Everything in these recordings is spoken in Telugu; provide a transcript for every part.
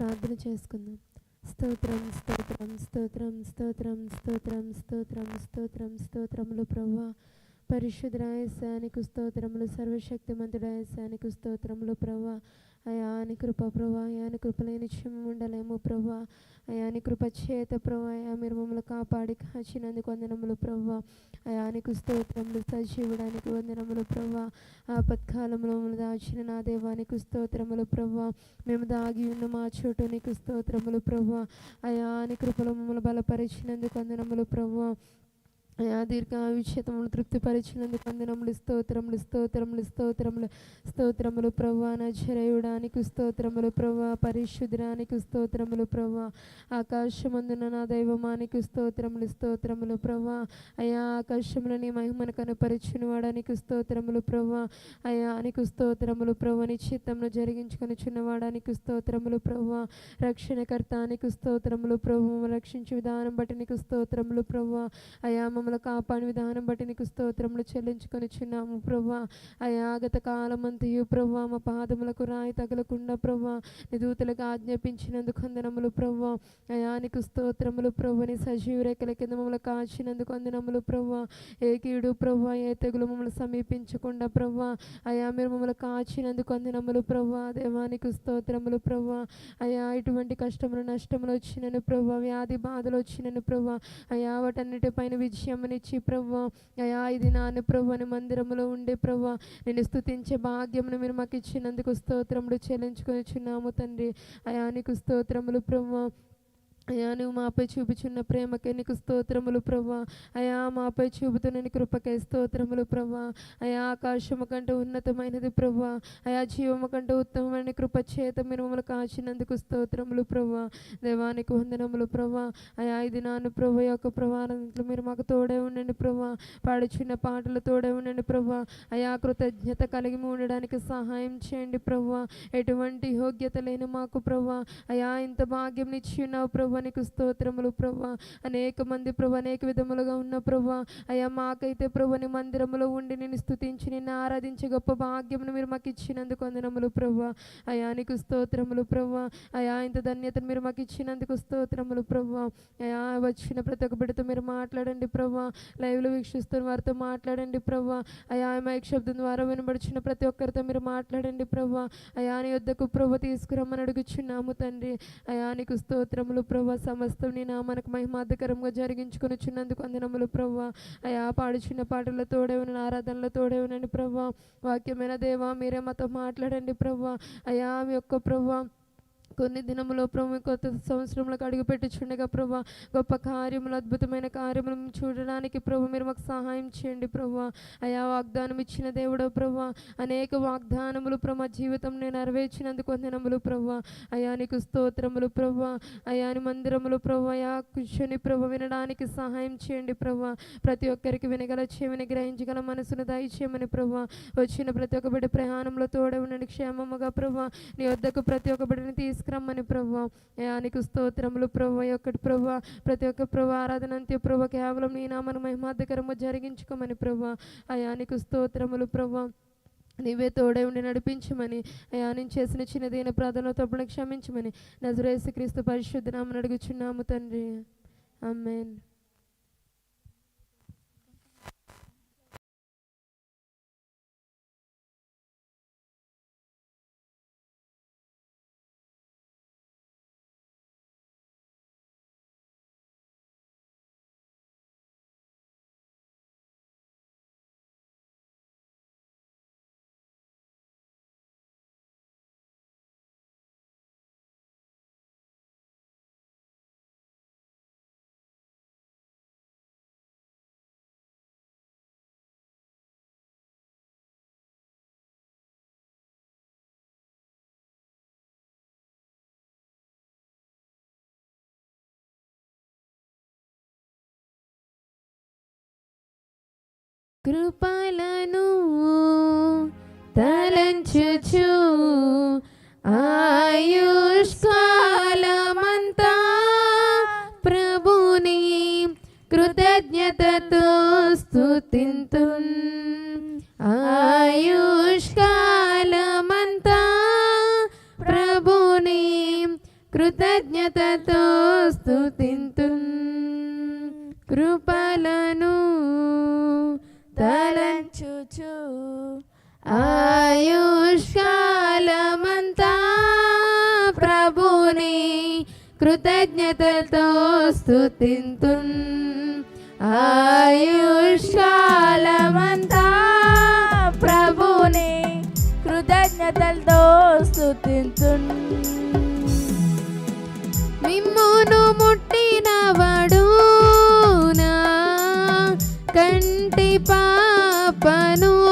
ప్రార్థన చేసుకుందాం. స్తోత్రం స్తోత్రం స్తోత్రం స్తోత్రం స్తోత్రం స్తోత్రం స్తోత్రం స్తోత్రములు ప్రభా పరిశుద్ధాయసానికి స్తోత్రములు సర్వశక్తిమంతుడాయసానికి స్తోత్రములు ప్రభా అయాని కృప ప్రభా అయాని కృపలేని క్షమం ఉండలేము ప్రభా. అయాని కృప చేత ప్రభా అయా మీరు మమ్మల్ని కాపాడి కాచినందుకు వందనములు ప్రభా. అయానికి స్తోత్రములు సజీవుడానికి వందనములు ప్రభా. ఆపత్కాలంలో మమ్మల్ని దాచిన నా దేవానికి స్తోత్రములు ప్రభా. మేము దాగి ఉన్న మా చోటు నీకు స్తోత్రములు ప్రభా. అయాని కృపలో మమ్మల్ని బలపరిచినందుకు వందనములు ప్రభా. అయా దీర్ఘాయుష్యతములు తృప్తిపరిచినందుకు వందనములు స్తోత్రములు స్తోత్రములు స్తోత్రములు స్తోత్రములు ప్రభా నజరేయుడానికి స్తోత్రములు ప్రవ్వా పరిశుద్ధానికి స్తోత్రములు ప్రవ్వా ఆకాశమందున నా దైవమానికి స్తోత్రములు స్తోత్రములు ప్రవ్వా అయా ఆకాశంలో నీ మహిమను కనపరిచిన వాడానికి స్తోత్రములు ప్రవ్వా అయా నీకు స్తోత్రములు ప్రభా చిత్తమును జరిగించుకొని చిన్నవాడానికి స్తోత్రములు ప్రవ్వా రక్షణకర్తానికి స్తోత్రములు ప్రభు రక్షించే విధానం బట్టి నీకు స్తోత్రములు ప్రవ్వా అయా మమ్మల్ని కాపాడి విధానం బట్టి నీకు స్తోత్రములు చెల్లించుకొని చిన్నాము ప్రభా అయా ఆగత కాలమంతయు ప్రభా మా పాదములకు రాయి తగలకుండా ప్రభా నీ ఆజ్ఞాపించినందుకు అందనములు ప్రభా అయా నీకు స్తోత్రములు ప్రభుని సజీవ రేఖల కింద మమ్మల్ని కాచినందుకు అందనములు ప్రభా ఏ కీడు ప్రభా ఏ తెగులు మమ్మల్ని సమీపించకుండా ప్రభా అయా మీరు మమ్మల్ని కాచినందుకు అందనములు ప్రభా దేవానికి స్తోత్రములు ప్రభా అయా ఇటువంటి కష్టములు నష్టములు వచ్చినను ప్రభా వ్యాధి బాధలు వచ్చినను ప్రభా అయా వాటన్నిటిపైన విజయమునిచ్చి ప్రభు అయా ఇది నాను ప్రభు మందిరములో ఉండే ప్రభు నేను స్థుతించే భాగ్యమును మీరు మాకు ఇచ్చినందుకు స్తోత్రములు చెల్లించుకొని చున్నాము తండ్రి. అయా నీకు స్తోత్రములు ప్రభు అయా నువ్వు మాపై చూపుచున్న ప్రేమకే నీకు స్తోత్రములు ప్రభా అయా మాపై చూపుతున్న నీ కృపకే స్తోత్రములు ప్రభా అయా ఆకాశము కంటే ఉన్నతమైనది ప్రభా అయా జీవము కంటే ఉత్తమమైన కృప చేత మీరు మమ్మల్ని కాచినందుకు స్తోత్రములు ప్రభా దేవానికి వందనములు ప్రభా అయా ఇది నాను ప్రభా యొక్క ప్రవారంలో మీరు మాకు తోడే ఉండండి ప్రభా పాడుచున్న పాటలు తోడే ఉండండి ప్రభా అయా కృతజ్ఞత కలిగి ఉండడానికి సహాయం చేయండి ప్రభా ఎటువంటి యోగ్యత లేని మాకు ప్రభా అయా ఇంత భాగ్యం ఇచ్చి ఉన్నావు ప్రభా నీకు స్తోత్రములు ప్రభా. అనేక మంది ప్రభు అనేక విధములుగా ఉన్న ప్రభా. అయా మాకైతే ప్రభుని మందిరంలో మందిరములో ఉండి నేను స్తుతించి నిన్ను ఆరాధించే గొప్ప భాగ్యంను మీరు మాకు ఇచ్చినందుకు వందనములు ప్రభా. అయా నీకు స్తోత్రములు ప్రభా. అయా ఇంత ధన్యతను మీరు మాకు ఇచ్చినందుకు స్తోత్రములు ప్రభా. అయా వచ్చిన ప్రతి ఒక్క బిడ్డతో మీరు మాట్లాడండి ప్రభా. లైవ్లో వీక్షిస్తున్న వారితో మాట్లాడండి ప్రభా. అయా మైక్ శబ్దం ద్వారా వినబడుచున్న ప్రతి ఒక్కరితో మీరు మాట్లాడండి ప్రభా. అయా నీ వద్దకు ప్రభు తీసుకురమ్మని అడుగుచున్నాము తండ్రి. అయా నీకు స్తోత్రములు ప్రభు. సమస్తం నీ నామనకు మహిమాధికరంగా జరిగించుకొని చిన్నందుకు అందనములు ప్రభా. అయా పాడుచున్న పాటల తోడే ఉన్న ఆరాధనలో తోడే ప్రభా. వాక్యమైన దేవా మీరే మాతో మాట్లాడండి ప్రభా. అయా మీ యొక్క ప్రభా కొన్ని దినములో ప్రభు కొత్త సంవత్సరంలోకి అడుగుపెట్టుచుండగా ప్రభు గొప్ప కార్యములు అద్భుతమైన కార్యములు చూడడానికి ప్రభు మీరు మాకు సహాయం చేయండి ప్రభు. అయా వాగ్దానం ఇచ్చిన దేవుడో ప్రభు అనేక వాగ్దానములు ప్రభు జీవితం నేను నెరవేర్చినందుకు వందనములు ప్రభు. అయా నీకు స్తోత్రములు ప్రభు అయాని మందిరములు ప్రభు అయా కూర్చొని ప్రభు వినడానికి సహాయం చేయండి ప్రభు. ప్రతి ఒక్కరికి వినగల చెవిని గ్రహించగల మనసును దయచేయమని ప్రభు. వచ్చిన ప్రతి ఒక్క బిడ్డ ప్రయాణంలో తోడే ఉండండి క్షేమముగా ప్రభు. నీ వద్దకు ప్రతి ఒక్క బిడ్డని తీసుకురమ్మని ప్రభా. నీకు స్తోత్రములు ప్రభా. ఒక్కటి ప్రభా. ప్రతి ఒక్క ప్రభా ఆరాధన అంత్య ప్రభా కేవలం నీ నామను మహిమాధికరము జరిగించుకోమని ప్రభా. అయానికి స్తోత్రములు ప్రభా. నీవే తోడే ఉండి నడిపించమని అయా నేను చేసిన చిన్నదైన ప్రార్థనలో తప్పును క్షమించమని నజరేసు క్రీస్తు పరిశుద్ధ నామని అడుగుచున్నాము తండ్రి. అమ్మేన్ కృపలను తలంచుచు ఆయుష్కాలమంతా ప్రభుని కృతజ్ఞతతో స్థుతింతు ఆయుష్కాలమంతా ప్రభుని కృతజ్ఞతతో స్థుతింతు కృప తలంచుచు ఆయుష్కాలమంతా ప్రభుని కృతజ్ఞతతో స్థుతింతు ఆయుష్కాలమంతా ప్రభుని కృతజ్ఞతలతో స్థుతింతు మిమ్మును ముట్టినవాడు నా కంటి పా I know.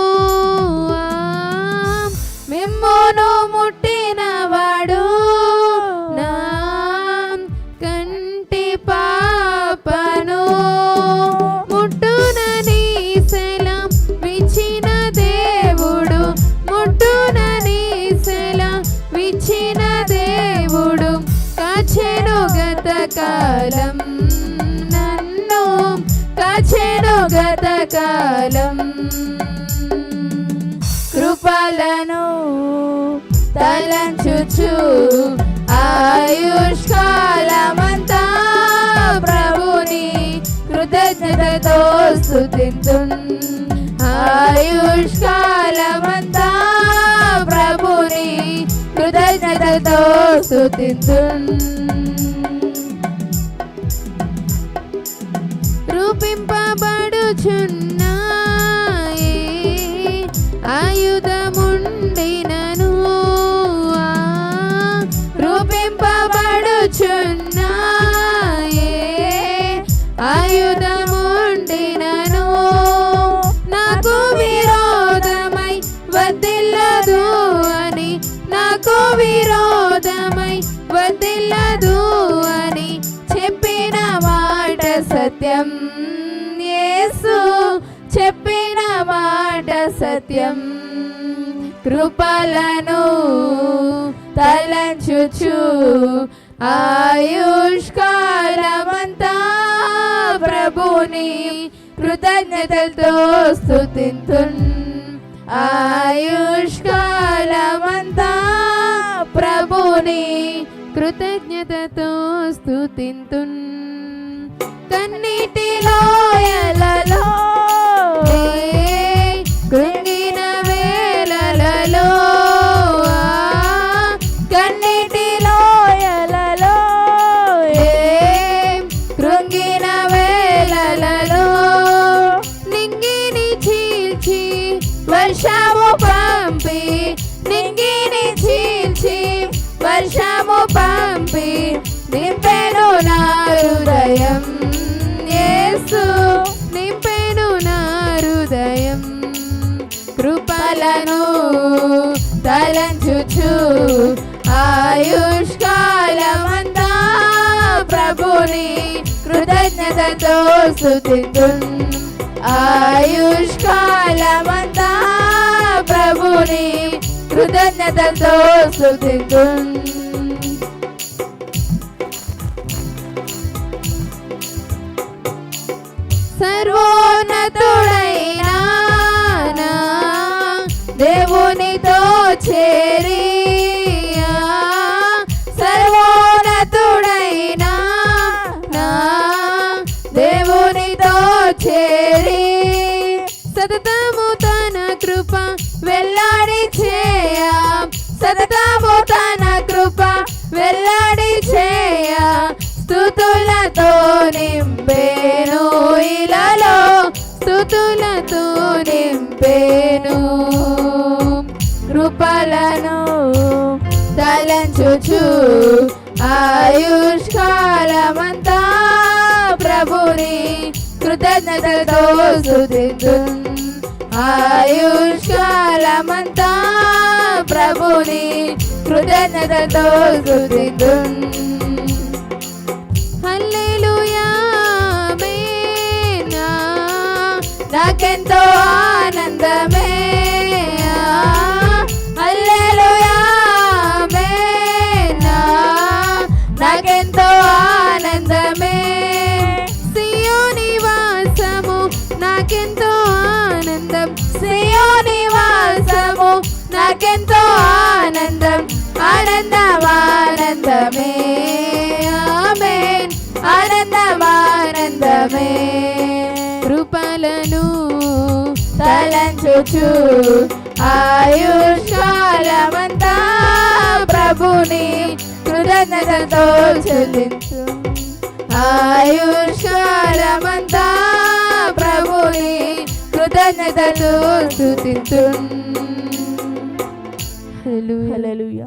కృపలను తలంచుచు ఆయుష్కాలమంతా ప్రభుని కృతజ్ఞతతో స్థుతింతు ఆయుష్కాలమంతా ప్రభుని కృతజ్ఞతతో స్థుతింతు రూపింపబడుచున్నాయి அற்புதமுண்டே కృపలను తలంచుచు ఆయుష్కాలమంతా ప్రభుని కృతజ్ఞతలతో స్థుతింతున్ ఆయుష్కాలమంతా ప్రభుని కృతజ్ఞతతో స్థుతింతున్ కన్నీటి లోయలలో తలంచుచు ఆయుష్కాలమంతా ప్రభుని కృతజ్ఞతతో స్తుతింతున్ ఆయుష్కాలమంతా ప్రభుని కృతజ్ఞతతో స్తుతింతున్ సర్వోన్నతుడైనా దేవునితో చేరి సర్వోన్నతుడైనా నా దేవునితో చేరి సతతము తన కృప వెల్లాడి చేయ. సతతము తన కృప వెల్లాడి చేయ. స్థుతులతో నింపేను ఇలలో స్థుతులతో నింపేను. కృపలను తలంచుచు ఆయుష్కాలమంతా ప్రభుని కృతజ్ఞతతో స్తుతింతున్ ఆయుష్కాలమంతా ప్రభుని కృతజ్ఞతతో స్తుతింతున్ నాకెంతో ఆనందమే. ఆనందం ఆనందం ఆనందమే. ఆమేన్. ఆనందం ఆనందమే. కృపలను తలంచుచు ఆయుష్కాలమంతా ప్రభుని కృతజ్ఞతతో చెల్లించు. ఆయుష్కాలమంతా ప్రభుని కృతజ్ఞతతో స్థుతించు. హల్లెలూయా.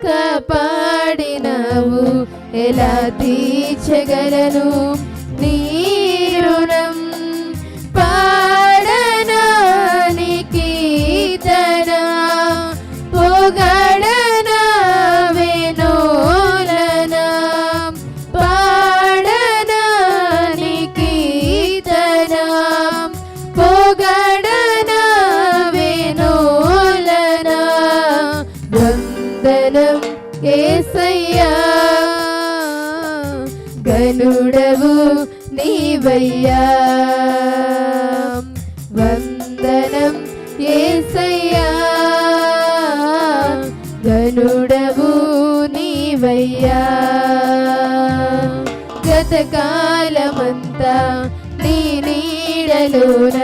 కాపాడినావు ఎలా తీర్చగలను నీ పాడనానికి తన నీ గనుడవు నీవయ్యా. గతకాలమంతా నీ నీడలోన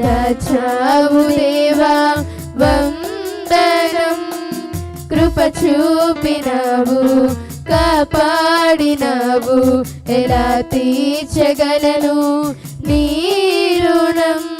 దాచావు దేవా. వందనం కృప చూపినావు కాపాడినావు. ఎలా తీర్చగలను నీ రుణం?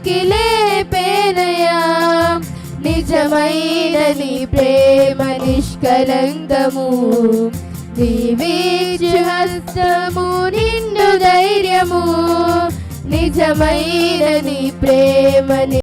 తాకి లేపేనయా నిజమైన నీ ప్రేమ నిష్కలంకము. నీవీచు హస్తము నిన్ను ధైర్యము. నిజమైన నీ ప్రేమ